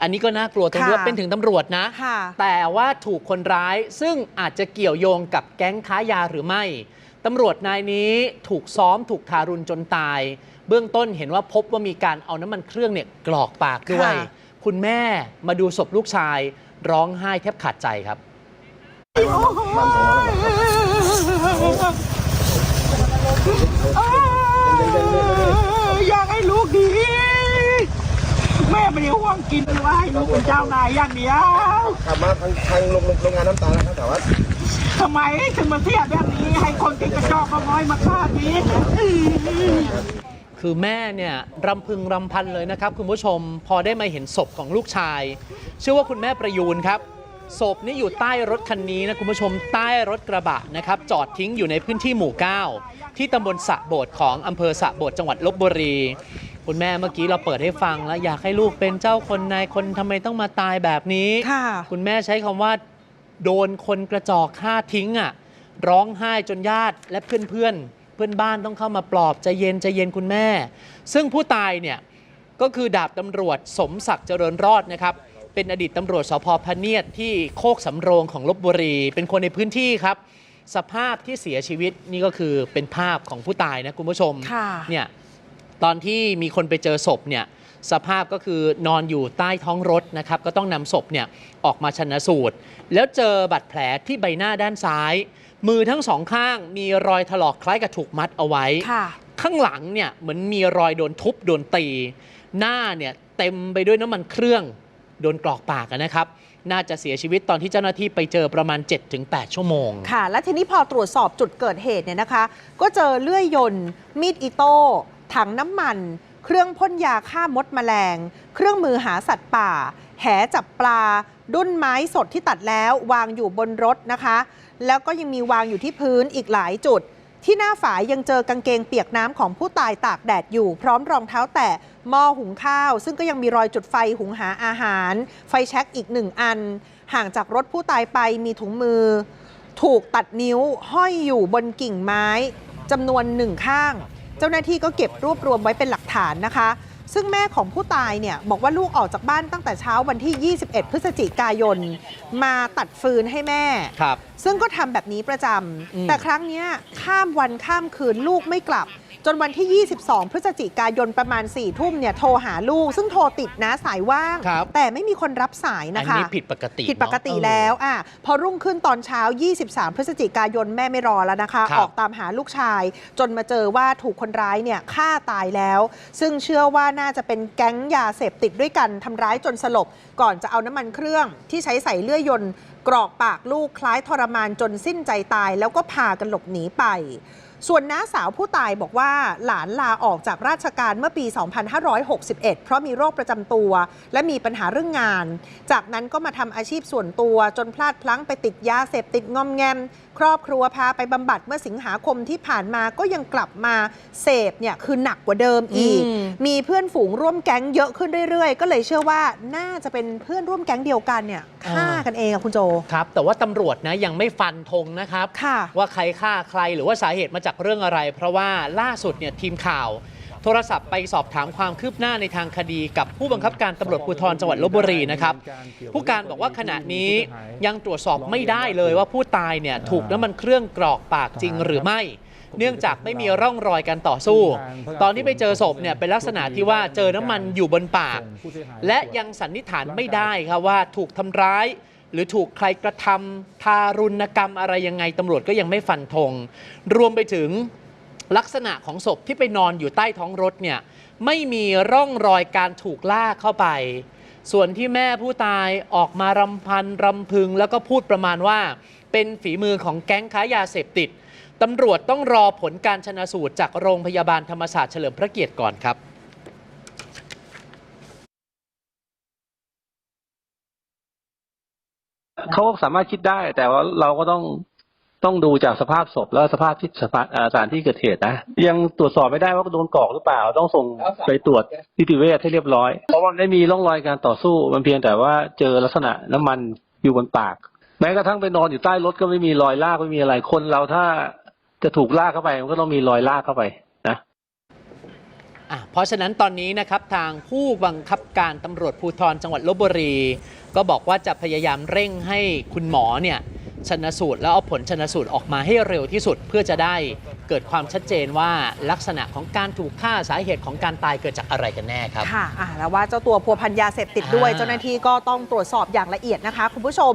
อันนี้ก็น่ากลัวตรงที่ว่าค่ะเป็นถึงตำรวจนะค่ะแต่ว่าถูกคนร้ายซึ่งอาจจะเกี่ยวโยงกับแก๊งค้ายาหรือไม่ตำรวจนายนี้ถูกซ้อมถูกทารุณจนตาย เบื้องต้นเห็นว่าพบว่ามีการเอาน้ำมันเครื่องเนี่ยกรอกปากด้วยค่ะคุณแม่มาดูศพลูกชาย ร้องไห้แทบขาดใจครับ อยากให้ลูกดี แม่ไม่ได้ ห่วงกินว่าให้ลูกเป็นเจ้านายอย่างเดียวกลับมาทางทางโรงโรงงานน้ำตาลนะครับแต่ว่าทำไมถึงมาเสียแบบนี้ให้คนกินกระจอกกระง้อยมาฆ่าทีคือแม่เนี่ยรำพึงรำพันเลยนะครับ คุณผู้ชมพอได้มาเห็นศพของลูกชาย ชื่อว่าคุณแม่ประยูนครับศพนี่อยู่ใต้รถคันนี้นะคุณผู้ชมใต้รถกระบะนะครับจอดทิ้งอยู่ในพื้นที่หมู่ 9 ที่ตำบลสะโบดของอำเภอสะโบดจังหวัดลบบุรี คุณแม่เมื่อกี้เราเปิดให้ฟังแล้วอยากให้ลูกเป็นเจ้าคนนายคนทำไมต้องมาตายแบบนี้ค่ะ คุณแม่ใช้คำว่า โดนคนกระจอกฆ่าทิ้งอะร้องไห้จนญาติและเพื่อนเพื่อนๆเพื่อนบ้านต้องเข้ามาปลอบใจเย็นใจเย็นคุณแม่ ซึ่งผู้ตายเนี่ยก็คือดาบตำรวจสมศักดิ์เจริญรอดนะครับ เป็นอดีตตำรวจสพพะเนียดที่โคกสำโรงของลบบุรี เป็นคนในพื้นที่ครับ สภาพที่เสียชีวิตนี่ก็คือเป็นภาพของผู้ตายนะคุณผู้ชมค่ะเนี่ย ตอนที่มีคนไปเจอศพเนี่ยสภาพก็คือนอนอยู่ใต้ท้องรถนะครับก็ต้องนำศพเนี่ยออกมาชนะสูตร แล้วเจอบัตรแผลที่ใบหน้าด้านซ้าย มือทั้งสองข้างมีรอยถลอกคล้ายกับถูกมัดเอาไว้ค่ะข้างหลังเนี่ยเหมือนมีรอยโดนทุบโดนตี หน้าเนี่ยเต็มไปด้วยน้ำมันเครื่องโดนกรอกปากอะนะครับ น่าจะเสียชีวิตตอนที่เจ้าหน้าที่ไปเจอประมาณ 7-8 ชั่วโมง ค่ะ และทีนี้พอตรวจสอบจุดเกิดเหตุเนี่ยนะคะ ก็เจอเลื่อยยนต์มีดอิโต้ ถังน้ำมัน เครื่องพ่นยาฆ่ามดแมลง เครื่องมือหาสัตว์ป่า แหจับปลา ดุ้นไม้สดที่ตัดแล้ววางอยู่บนรถนะคะ แล้วก็ยังมีวางอยู่ที่พื้นอีกหลายจุด ที่หน้าฝายยังเจอกางเกงเปียกน้ำของผู้ตายตากแดดอยู่ พร้อมรองเท้าแตะหม้อหุงข้าว ซึ่งก็ยังมีรอยจุดไฟหุงหาอาหาร ไฟแช็กอีกหนึ่งอัน ห่างจากรถผู้ตายไปมีถุงมือ ถูกตัดนิ้วห้อยอยู่บนกิ่งไม้จำนวนหนึ่งข้าง เจ้าหน้าที่ก็เก็บรวบรวมไว้เป็นหลักฐานนะคะ ซึ่งแม่ของผู้ตายเนี่ยบอกว่าลูกออกจากบ้านตั้งแต่เช้าวันที่ 21 พฤศจิกายน มาตัดฟืนให้แม่ครับ ซึ่งก็ทำแบบนี้ประจอืมำแต่ครั้งเนี้ยข้ามวันข้ามคืนลูกไม่กลับ จนวันที่ 22 พฤศจิกายนประมาณ4ี่ทุ่มเนี่ยโทรหาลูก ซึ่งโทรติดนะสายว่าง ครับ แต่ไม่มีคนรับสายอันะคะ นี้ผิดปกติผิดปกติเนอะ แล้วอะพอรุ่งขึ้นตอนเช้า 23 พฤศจิกายนแม่ไม่รอแล้วนะคะ ครับออกตามหาลูกชาย จนมาเจอว่าถูกคนร้ายเนี่ยฆ่าตายแล้ว ซึ่งเชื่อว่าน่าจะเป็นแก๊งยาเสพติดด้วยกันทำร้ายจนสลบ ก่อนจะเอาน้ำมันเครื่องที่ใช้ใส่เลื่อยยนต์กรอกปากลูกคล้ายทรมานจนสิ้นใจตาย แล้วก็พากันหลบหนีไป ส่วนน้าสาวผู้ตายบอกว่าหลานลาออกจากราชการเมื่อปี 2561 เพราะมีโรคประจำตัว และมีปัญหาเรื่องงาน จากนั้นก็มาทำอาชีพส่วนตัวจนพลาดพลั้งไปติดยาเสพติดงอมแงม ครอบครัวพาไปบำบัดเมื่อสิงหาคมที่ผ่านมาก็ยังกลับมาเสพเนี่ยคือหนักกว่าเดิมอีกอืมมีเพื่อนฝูงร่วมแก๊งเยอะขึ้นเรื่อยๆ ก็เลยเชื่อว่าน่าจะเป็นเพื่อนร่วมแก๊งเดียวกันเนี่ยฆ่ากันเองอะคุณโจ ครับ แต่ว่าตำรวจนะยังไม่ฟันธงนะครับค่ะว่าใครฆ่าใครหรือว่าสาเหตุมาจากเรื่องอะไร เพราะว่าล่าสุดเนี่ยทีมข่าว โทรศัพท์ไปสอบถามความคืบหน้าในทางคดีกับผู้บังคับการตำรวจภูธรจังหวัดลบบุรีนะครับผู้การบอกว่าขณะนี้ยังตรวจสอบไม่ได้เลยว่าผู้ตายเนี่ยถูกน้ำมันเครื่องกรอกปากจริงหรือไม่เนื่องจากไม่มีร่องรอยการต่อสู้ ตอนที่ไปเจอศพเนี่ยเป็นลักษณะที่ว่าเจอน้ำมันอยู่บนปาก และยังสันนิษฐานไม่ได้ครับว่าถูกทำร้าย หรือถูกใครกระทำทารุณกรรมอะไรยังไงตำรวจก็ยังไม่ฟันธงรวมไปถึง ลักษณะของศพที่ไปนอนอยู่ใต้ท้องรถเนี่ยไม่มีร่องรอยการถูกลากเข้าไป ส่วนที่แม่ผู้ตายออกมารำพันรำพึง แล้วก็พูดประมาณว่า เป็นฝีมือของแก๊งค้ายาเสพติดตำรวจต้องรอผลการชนะสูตรจากโรงพยาบาลธรรมศาสตร์เฉลิมพระเกียรติก่อนครับเขาสามารถคิดได้แต่ว่าเราก็ต้อง ต้องดูจากสภาพศพแล้วสภาพที่สถานที่เกิดเหตุนะ ยังตรวจสอบไม่ได้ว่าโดนกรอกหรือเปล่า ต้องส่งไปตรวจนิติเวชให้เรียบร้อย เพราะว่าไม่มีร่องรอยการต่อสู้ มันเพียงแต่ว่าเจอลักษณะน้ำมันอยู่บนปาก แม้กระทั่งไปนอนอยู่ใต้รถก็ไม่มีรอยลากไม่มีอะไรคนเราถ้าจะถูกลากเข้าไปมันก็ต้องมีรอยลากเข้าไปนะะเพราะฉะนั้นตอนนี้นะครับทางผู้บังคับการตำรวจภูธรจังหวัดลบบุรี ก็บอกว่าจะพยายามเร่งให้คุณหมอเนี่ย ชนสูตรแล้วเอาผลชนสูตรออกมาให้เร็วที่สุดเพื่อจะได้เกิดความชัดเจนว่าลักษณะของการถูกฆ่าสาเหตุของการตายเกิดจากอะไรกันแน่ครับ ค่ะอะแล้วว่าเจ้าตัวพัวพันยาเสพติดด้วย อ่า เจ้าหน้าที่ก็ต้องตรวจสอบอย่างละเอียดนะคะ คุณผู้ชม